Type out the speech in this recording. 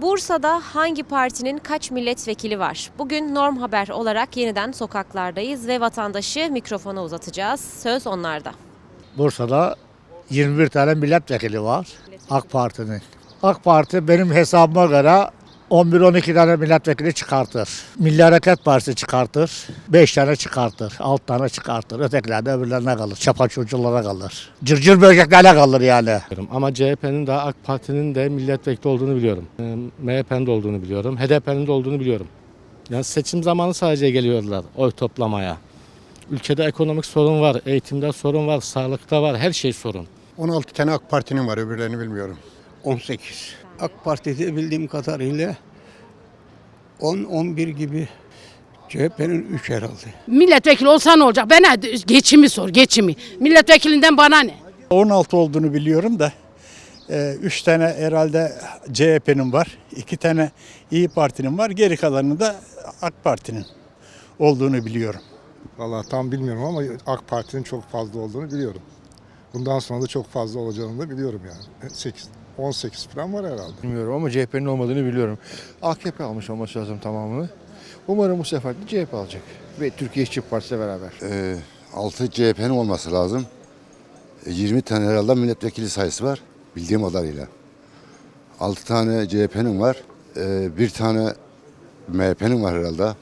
Bursa'da hangi partinin kaç milletvekili var? Bugün Norm Haber olarak yeniden sokaklardayız ve vatandaşı mikrofona uzatacağız. Söz onlarda. Bursa'da 21 tane milletvekili var AK Parti'nin. AK Parti benim hesabıma göre 11-12 tane milletvekili çıkartır. Milli Hareket Partisi çıkartır. 5 tane çıkartır. 6 tane çıkartır. Ötekiler de öbürlerine kalır. Çapaçurculara kalır. Cırcır böceklerine kalır yani. biliyorum. Ama CHP'nin de AK Parti'nin de milletvekili olduğunu biliyorum. Ee, MHP'nin de olduğunu biliyorum. HDP'nin de olduğunu biliyorum. Yani seçim zamanı sadece geliyorlar oy toplamaya. Ülkede ekonomik sorun var, eğitimde sorun var, sağlıkta var, her şey sorun. 16 tane AK Parti'nin var öbürlerini bilmiyorum. 18. AK Parti'de bildiğim kadarıyla 10-11 gibi CHP'nin 3 herhalde. Milletvekili olsa ne olacak? Bana geçimi sor, geçimi. Milletvekilinden bana ne? 16 olduğunu biliyorum da 3 tane herhalde CHP'nin var, 2 tane İyi Parti'nin var, geri kalanını da AK Parti'nin olduğunu biliyorum. Vallahi tam bilmiyorum ama AK Parti'nin çok fazla olduğunu biliyorum. Bundan sonra da çok fazla olacağını da biliyorum yani. 8, 18 falan var herhalde. Bilmiyorum ama CHP'nin olmadığını biliyorum. AKP almış olması lazım tamamını. Umarım bu sefer de CHP alacak. Ve Türkiye İşçi Partisi'yle beraber. Ee, 6 CHP'nin olması lazım. E, 20 tane herhalde milletvekili sayısı var bildiğim kadarıyla. 6 tane CHP'nin var. Ee, bir tane MHP'nin var herhalde.